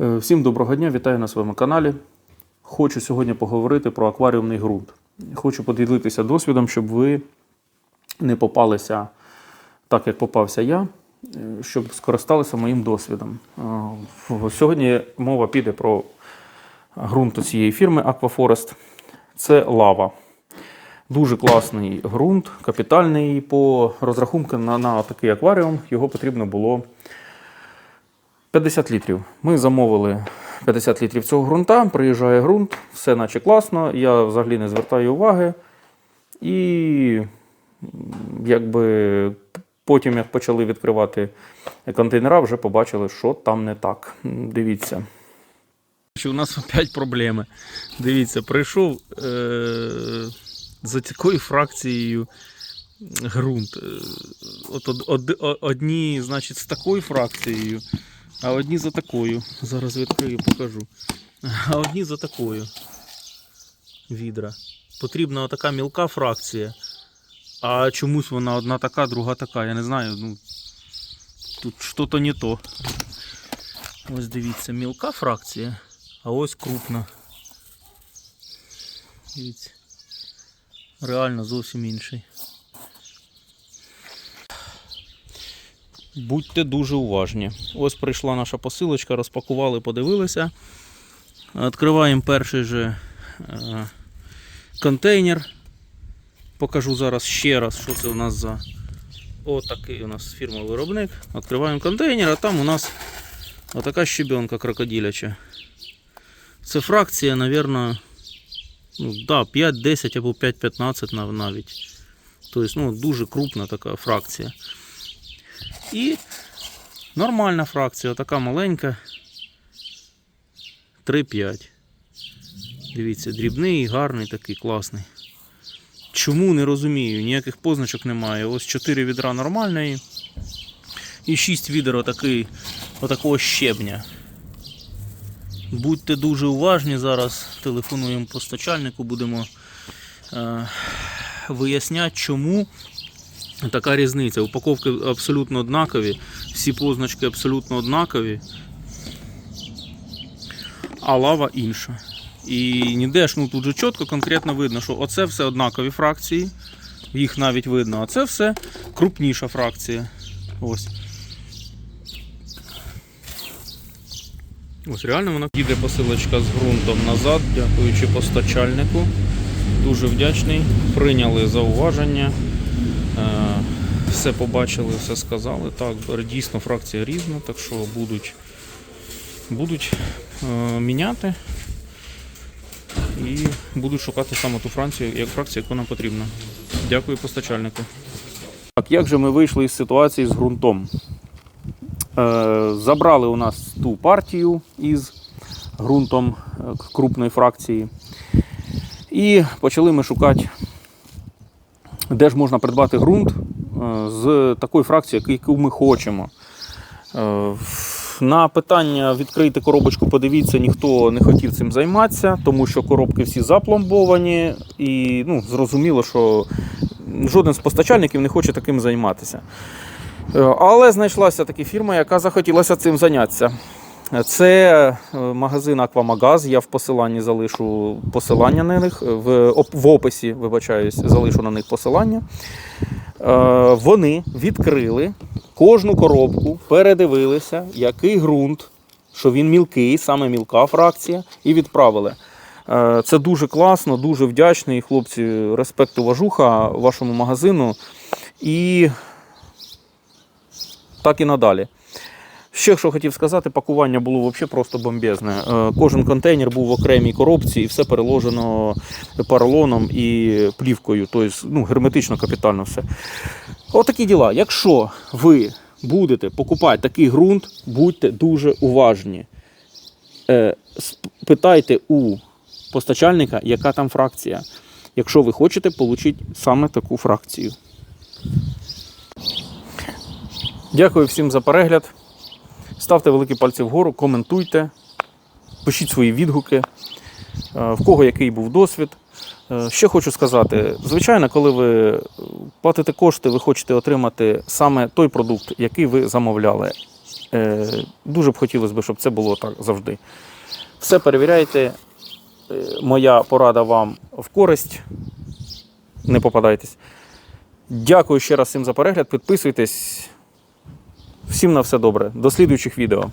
Е, Всім доброго дня, вітаю на своєму каналі. Хочу сьогодні поговорити про акваріумний ґрунт. Хочу поділитися досвідом, щоб ви не попалися так, як попався я, е, щоб скористалися моїм досвідом. Е, Сьогодні мова піде про ґрунт цієї фірми Aquaforest. Це лава. Дуже класний ґрунт, капітальний. По розрахунку на, на такий акваріум його потрібно було 50 літрів. Ми замовили 50 літрів цього ґрунта, приїжджає ґрунт, все наче класно, я взагалі не звертаю уваги. І якби потім, як почали відкривати контейнера, вже побачили, що там не так. Дивіться. У нас опять проблеми. Дивіться, прийшов е- за такою фракцією ґрунт. Е, От од- од- одні, значить, з такою фракцією, а одні за такою. Зараз відкрию, покажу. А одні за такою. Відра. Потрібна така мілка фракція. А чомусь вона одна така, друга така. Я не знаю. Ну, тут щось не то. Ось дивіться, мілка фракція, а ось крупна. Дивіться. Реально зовсім інший. Будьте дуже уважні. Ось прийшла наша посилочка, розпакували, подивилися. Відкриваємо перший же е, контейнер. Покажу зараз ще раз, що це у нас за отакий у нас фірма-виробник. Відкриваємо контейнер, а там у нас отака щебенка крокодиляча. Це фракція, мабуть, ну, да, 5-10 або 5-15 навіть. Тобто, ну, дуже крупна така фракція. І нормальна фракція, така маленька. 3-5. Дивіться, дрібний, гарний такий, класний. Чому не розумію, ніяких позначок немає. Ось 4 відра нормальної. І 6 відер отакий, отакого щебня. Будьте дуже уважні зараз. Телефонуємо постачальнику, будемо е, виясняти, чому така різниця. Упаковки абсолютно однакові, всі позначки абсолютно однакові, а лава інша. І ніде ж ну тут же чітко конкретно видно, що оце все однакові фракції, їх навіть видно, а це все крупніша фракція. Ось. Ось реально вона їде посилочка з ґрунтом назад, дякуючи постачальнику. Дуже вдячний. Прийняли зауваження. Все побачили, все сказали. Так, дійсно фракція різна, так що будуть, будуть е, міняти і будуть шукати саме ту фракцію, як фракцію, яку нам потрібна. Дякую постачальнику. Так, як же ми вийшли із ситуації з ґрунтом? Е, забрали у нас ту партію із ґрунтом е, крупної фракції. І почали ми шукати, де ж можна придбати ґрунт з такої фракції, яку ми хочемо. Е, На питання відкрити коробочку, подивіться, ніхто не хотів цим займатися, тому що коробки всі запломбовані, і ну, зрозуміло, що жоден з постачальників не хоче таким займатися. Е, Але знайшлася така фірма, яка захотілася цим зайнятися. Це е, магазин Аквамагаз. Я в посиланні залишу посилання на них. В, в описі, вибачаюсь, залишу на них посилання. Е, Вони відкрили кожну коробку, передивилися, який ґрунт, що він мілкий, саме мілка фракція, і відправили. Е, Це дуже класно, дуже вдячний. Хлопці, респект, уважуха вашому магазину. І так і надалі. Ще що хотів сказати, пакування було взагалі просто бомбезне. Е, Кожен контейнер був в окремій коробці і все переложено поролоном і плівкою, тобто ну, герметично капітально все. Отакі діла. Якщо ви будете покупати такий ґрунт, будьте дуже уважні. Е, Питайте у постачальника, яка там фракція. Якщо ви хочете отримати саме таку фракцію. Дякую всім за перегляд. Ставте великі пальці вгору, коментуйте, пишіть свої відгуки, е, в кого який був досвід. Е, Ще хочу сказати: звичайно, коли ви платите кошти, ви хочете отримати саме той продукт, який ви замовляли. Е, дуже б хотілося б, щоб це було так завжди. Все перевіряйте. Моя порада вам в користь. Не попадайтесь. Дякую ще раз всім за перегляд. Підписуйтесь. Всім на все добре. До слідуючих відео.